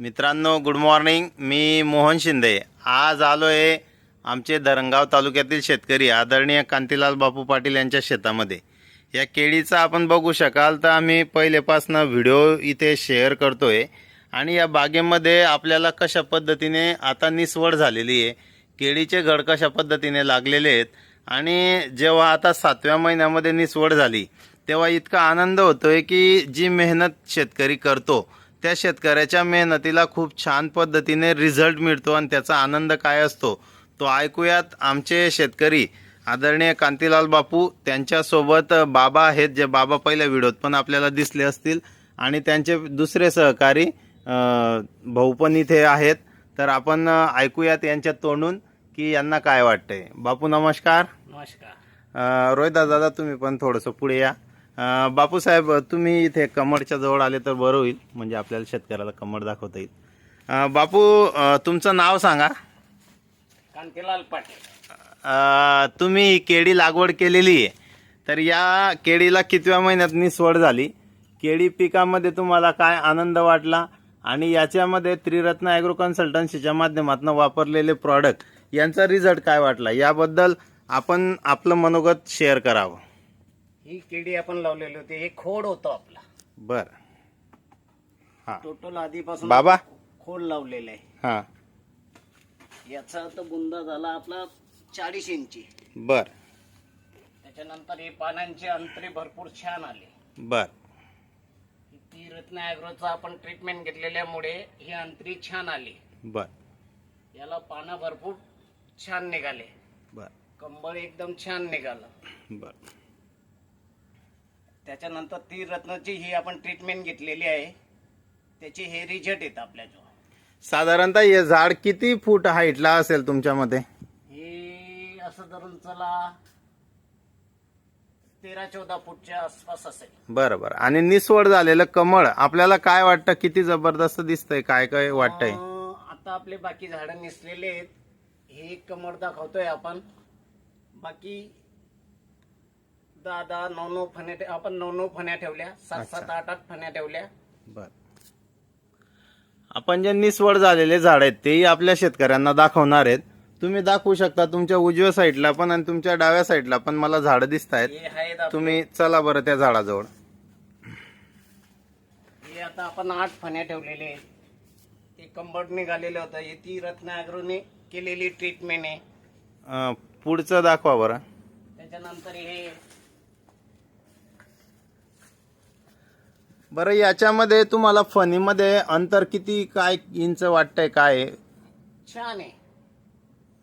मित्रांनो good morning मी मोहन शिंदे. आज आलो आहे आमचे धरणगाव तालुक्यातील शेतकरी आदरणीय कांतीलाल बापू पाटील यांच्या शेतामध्ये. या केळीचा आपण बघू शकाल तर आम्ही पहिलेपासनं व्हिडिओ इथे शेअर करतो आहे आणि या बागेमध्ये आपल्याला कशा पद्धतीने आता निसवड झालेली आहे केळीचे घड कशा पद्धतीने लागलेले आहेत आणि जेव्हा आता सातव्या महिन्यामध्ये निसवड झाली तेव्हा इतका आनंद होतो आहे की जी मेहनत शेतकरी करतो त्या शेतकऱ्याच्या मेहनतीला खूप छान पद्धतीने रिझल्ट मिळतो आणि त्याचा आनंद काय असतो तो ऐकूयात आमचे शेतकरी आदरणीय कांतीलाल बापू. त्यांच्यासोबत बाबा आहेत जे बाबा पहिल्या व्हिडिओत पण आपल्याला दिसले असतील. आणि त्यांचे दुसरे सहकारी भाऊ पण इथे आहेत. तर आपण ऐकूयात यांच्या तोंडून की यांना काय वाटतंय. बापू नमस्कार. नमस्कार. रोहिदास दादा तुम्ही पण थोडंसं पुढे या. बापूसाहेब तुम्ही इथे कमरच्या जवळ आले तर बरं होईल. म्हणजे आपल्याला शेतकऱ्याला कमर दाखवता येईल. बापू तुमचं नाव सांगा. कांतीलाल पाटील. तुम्ही ही केळी लागवड केलेली आहे. तर या केळीला कितव्या महिन्यात निसवड झाली? केळी पिकामध्ये तुम्हाला काय आनंद वाटला? आणि याच्यामध्ये त्रिरत्न ॲग्रो कन्सल्टन्सीच्या माध्यमातून वापरलेले प्रॉडक्ट यांचा रिझल्ट काय वाटला? याबद्दल आपण आपलं मनोगत शेअर करावं. ही केळी आपण लावलेली होती हे खोड होतं आपला. बर. हा. टोटल आधीपासून बाबा. खोड लावलेलं आहे. हा. याचा तर बुंदा झाला आपला चाळीस इंची. बर. त्याच्यानंतर हे पानांचे अंतरे भरपूर छान आले. बर. ती रत्न ॲग्रोचा आपण ट्रीटमेंट घेतलेल्यामुळे ही अंतरी छान आली. बर. याला पानं भरपूर छान निघाले. बर. कंबळ एकदम छान निघालं. बर. त्याच्यानंतर ती रत्नाची ही आपण ट्रीटमेंट घेतलेली आहे. त्याचे हे रिझल्ट येत आपल्याजवळ साधारणतः हे झाड किती फूट हाईटला असेल तुमच्यामध्ये? हे असं धरून चला तेरा चौदा फूटच्या आसपास असेल. बरं बरं. आणि निसवड झालेलं कमळ आपल्याला काय वाटतं? किती जबरदस्त दिसतंय? काय काय वाटतंय? अं, आता आपले बाकी झाडं निसलेले आहेत. हे एक कमर दाखवतोय आपण. बाकी दहा दहा नऊ नऊ फण्या ठे- आपण नऊ नऊ फण्या ठेवल्या. सात सात आठ आठ फण्या ठेवल्या. बर. आपण जे निसवड झालेले झाड आहेत तेही आपल्या शेतकऱ्यांना दाखवणार आहेत. तुम्ही दाखवू शकता तुमच्या उजव्या साईडला पण आणि तुमच्या डाव्या साईडला पण मला झाडं दिसत आहेत हे तुम्ही चला बरं त्या झाडाजवळ. हे आता आपण आठ फण्या ठेवलेले आहेत. ते कंबड निघालेलं होतं. हे ती रत्न अॅग्रोने केलेली ट्रीटमेंट आहे. अं, पुढचं दाखवा बरं. त्याच्यानंतर हे बरं याच्यामध्ये तुम्हाला फणीमध्ये अंतर किती काय इंच वाटतंय काय? आहे? छान आहे.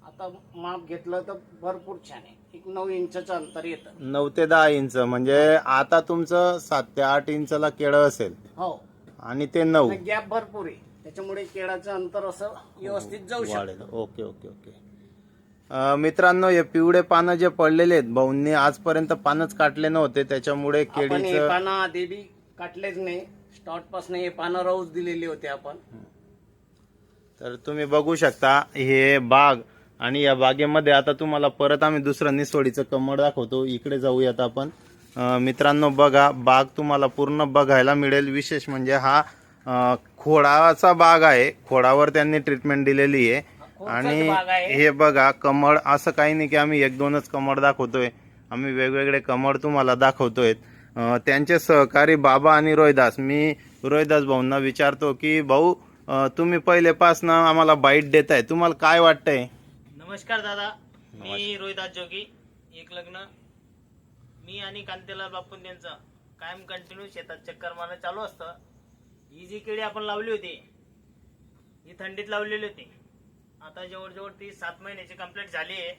आता माप घेतलं तर भरपूर छान आहे. एक नऊ इंचचं अंतर येतं. नऊ ते दहा इंच म्हणजे आता तुमचं सात ते आठ इंचला केळं असेल. हो. आणि ते नऊ. गॅप भरपूर आहे. त्याच्यामुळे केळाचं अंतर असं व्यवस्थित जाऊ शकतं. वाढेल. Okay okay okay. अं, मित्रांनो हे पिवळे पानं जे पडलेले आहेत भाऊंनी आजपर्यंत पानच काटले नव्हते. त्याच्यामुळे आपण हे केळीचं पानं आधी बी काटलेच नाही. स्टॉटपासून हे पानं राहूच दिलेली होती आपण. तर तुम्ही बघू शकता हे बाग आणि या बागेमध्ये आता तुम्हाला परत आम्ही दुसरं निसवडीचं कमळ दाखवतो. इकडे जाऊयात आपण. मित्रांनो बघा बाग तुम्हाला पूर्ण बघायला मिळेल. विशेष म्हणजे हा अं, खोडाचा बाग आहे. खोडावर त्यांनी ट्रीटमेंट दिलेली आहे. आणि बाग आहे. हे बघा कमळ असं काही नाही की आम्ही एक दोनच कमळ दाखवतोय. आम्ही वेगवेगळे कमळ तुम्हाला दाखवतोय त्यांचे सहकारी बाबा आणि रोहिदास. मी रोहिदास भाऊंना विचारतो की भाऊ तुम्ही पहिलेपासनं आम्हाला बाईट देताय. तुम्हाला काय वाटतंय? नमस्कार दादा. मी रोहिदास जोगी. एक लग्न. मी आणि कांतेलाल बापून त्यांचं कायम कंटिन्यू शेतात चक्कर मारणं चालू असतं. ही जी केळी आपण लावली होती ही थंडीत लावलेली होती. आता जवळजवळ ती सात महिन्याची कंप्लीट झाली आहे.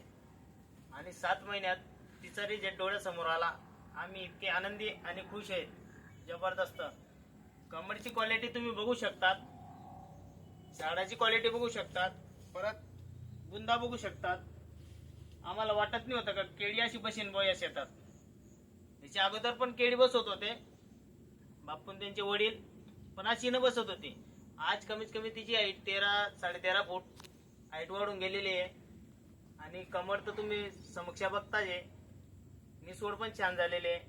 आणि सात महिन्यात तिचा रिझल्ट डोळ्यासमोर आला. आम्ही इतके आनंदी आणि खुश आहेत. जबरदस्त. कमरची क्वालिटी तुम्ही बघू शकतात. झाडाची क्वालिटी बघू शकतात. परत बुंदा बघू शकतात. आम्हाला वाटत नाही होतं का केळी अशी बसेन बुवा या शेतात. त्याच्या अगोदर पण केळी बसवत होते. बापून त्यांचे वडील पण अशी न बसत होती. आज कमीत कमी तिची हाईट तेरा साडेतेरा फूट हाईट वाढून गेलेली आहे. आणि कमर तर तुम्ही समक्षा बघताच आहे निसवड पण छान झालेले आहे.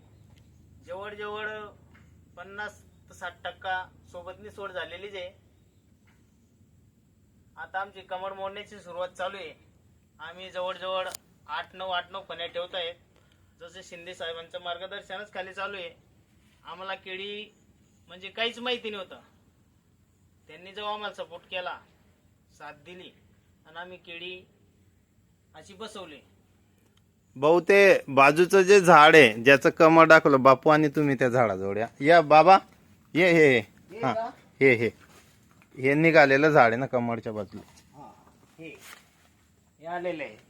जवळजवळ पन्नास ते साठ टक्का सोबत निसवड झालेलीच आहे. आता आमची कमर मोडण्याची सुरुवात चालू आहे. आम्ही जवळजवळ आठ नऊ आठ नऊ फण्या ठेवत आहेत. जसं शिंदे साहेबांचं मार्गदर्शनच खाली चालू आहे. आम्हाला केळी म्हणजे काहीच माहिती नव्हतं. त्यांनी जेव्हा आम्हाला सपोर्ट केला साथ दिली. आणि आम्ही केळी अशी बसवली. भाऊ ते बाजूचं जे झाड आहे ज्याचं कमळ दाखवलं बापू आणि तुम्ही त्या झाडाजवळ या. या बाबा. ये हे हे. हा. हे हे. हे निघालेलं झाड आहे ना कमळच्या बाजूला.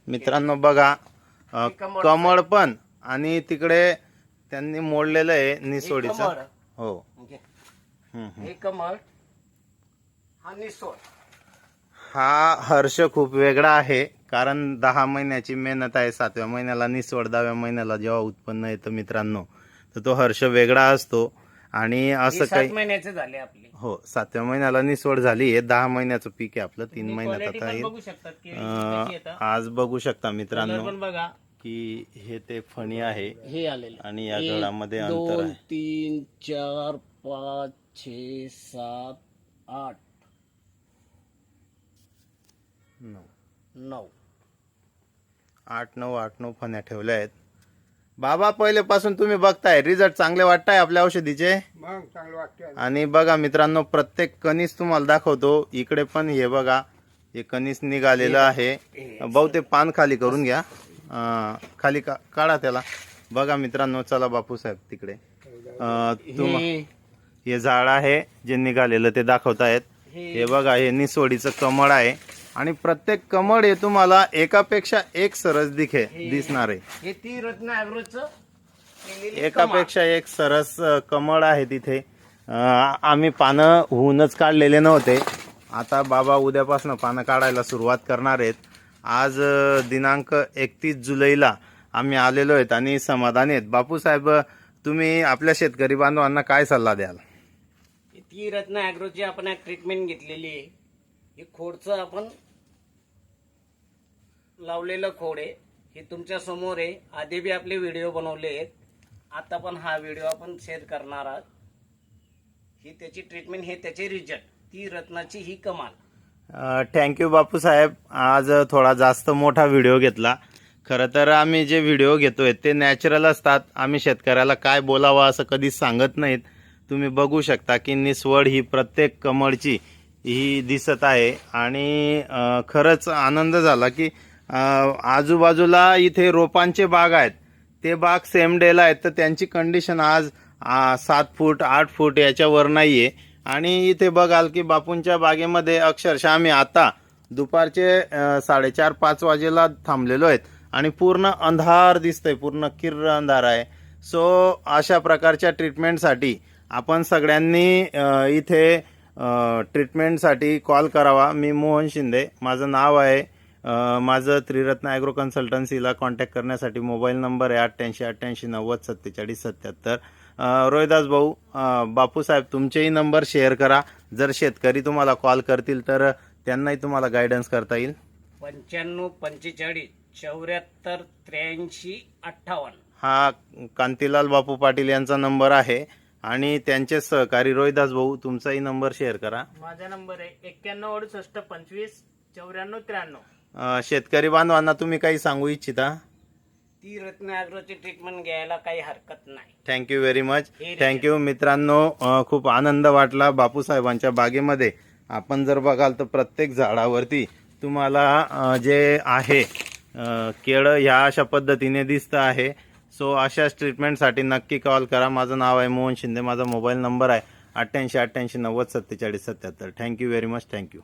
मित्रांनो बघा कमळ पण आणि तिकडे त्यांनी मोडलेलं आहे निसोडीचं. हे कमळ हा निसोड. हा हर्ष खूप वेगळा आहे. कारण दहा महिन्याची मेहनत आहे सातव्या महिन्याला निसवड दहाव्या महिन्याला जेव्हा उत्पन्न येतं मित्रांनो तर तो हर्ष वेगळा असतो. आणि हे असं काही महिन्याचे झाले आपले. हो सातव्या महिन्याला निसवड झाली हे दहा महिन्याचं पीक आहे आपलं तीन महिन्यात आता. आज बघू शकता मित्रांनो पण बघा. की हे ते फणी आहे हे आलेले. आणि या एक, गडामध्ये अंतर दोन आहे. तीन चार पाच छे सात आठ नऊ. आठ नऊ आठ नऊ फण्या ठेवल्या आहेत. बाबा पहिलेपासून तुम्ही बघताय रिझल्ट चांगले वाटताय आपल्या औषधीचे? मग चांगलं वाटतं. आणि बघा मित्रांनो प्रत्येक कणीस तुम्हाला दाखवतो. इकडे पण हे बघा हे कणीस निघालेलं आहे. भाऊ ते पान खाली करून घ्या. अं, खाली का काढा त्याला. बघा मित्रांनो चला बापूसाहेब तिकडे. अं, तुम हे. झाड आहे जे निघालेलं ते दाखवतायत. हे. बघा हे निसोडीचं कमळ आहे. आणि प्रत्येक कमळ हे तुम्हाला एकापेक्षा एक सरस दिखे दिसणार. आहे हे ती रत्न. एकापेक्षा एक सरस कमळ आहे तिथे. अ, आम्ही पानं होऊनच काढलेले नव्हते. आता बाबा उद्यापासून पानं काढायला सुरुवात करणार आहेत. आज अ, दिनांक एकतीस जुलैला आम्ही आलेलो आहेत आणि समाधानी आहेत. बापूसाहेब तुम्ही आपल्या शेतकरी बांधवांना काय सल्ला द्याल? ती रत्न ॲग्रोची आपण एक ट्रीटमेंट घेतलेली आहे. हे खोडचं आपण लावलेलं खोड आहे. हे तुमच्यासमोर आहे. आधी बी आपले व्हिडिओ बनवले आहेत. आता पण हा व्हिडिओ आपण शेअर करणार आहात. ही त्याची ट्रीटमेंट हे त्याचे रिझल्ट ती रत्नाची ही कमाल. थँक्यू बापूसाहेब आज थोडा जास्त मोठा व्हिडिओ घेतला. खरं तर आम्ही जे व्हिडिओ घेतोय ते नॅचरल असतात. आम्ही शेतकऱ्याला काय बोलावं असं कधीच सांगत नाहीत. तुम्ही बघू शकता की निसवड ही प्रत्येक कमळची ही दिसत आहे. आणि खरंच आनंद झाला की आजूबाजूला इथे रोपांचे बाग आहेत. ते बाग सेम डेला आहेत. तर त्यांची कंडिशन आज सात फूट आठ फूट याच्यावर आहे आणि इथे बघाल की बापूंच्या बागेमध्ये अक्षरशः आम्ही आता दुपारचे साडेचार पाच वाजेला थांबलेलो आहेत. आणि पूर्ण अंधार दिसतंय. पूर्ण किर्र अंधार आहे. सो अशा प्रकारच्या ट्रीटमेंटसाठी आपण सगळ्यांनी इथे ट्रीटमेंटसाठी कॉल करावा. मी मोहन शिंदे. माझं नाव आहे माझं त्रिरत्न ॲग्रो कन्सल्टन्सीला कॉन्टॅक्ट करण्यासाठी मोबाईल नंबर आहे अठ्ठ्याऐंशी अठ्ठ्याऐंशी नव्वद सत्तेचाळीस सत्याहत्तर. रोहिदास भाऊ बापूसाहेब तुमचेही नंबर शेअर करा. जर शेतकरी तुम्हाला कॉल करतील तर त्यांनाही तुम्हाला गायडन्स करता येईल. पंच्याण्णव पंचेचाळीस चौऱ्याहत्तर त्र्याऐंशी अठ्ठावन्न. हा कांतीलाल बापू पाटील यांचा नंबर आहे. आणि त्यांचे सहकारी रोहिदास भाऊ तुमचाही नंबर शेअर करा. माझा नंबर आहे एक्क्याण्णव अडुसष्ट पंचवीस चौऱ्याण्णव त्र्याण्णव. अ, शेतकरी बांधवांना तुम्ही काही सांगू इच्छिता? ती रत्न ॲग्रोची ट्रीटमेंट घ्यायला काही हरकत नाही. थँक्यू व्हेरी मच थँक्यू मित्रांनो अ, खूप आनंद वाटला बापूसाहेबांच्या बागेमध्ये. आपण जर बघाल तर प्रत्येक झाडावरती तुम्हाला अ, जे आहे अ, केळं ह्या अशा पद्धतीने दिसतं आहे. सो अशाच ट्रीटमेंटसाठी नक्की कॉल करा. माझं नाव आहे मोहन शिंदे. माझा मोबाईल नंबर आहे अठ्ठ्याऐंशी अठ्ठ्याऐंशी नव्वद सत्तेचाळीस सत्याहत्तर. Thank you very much thank you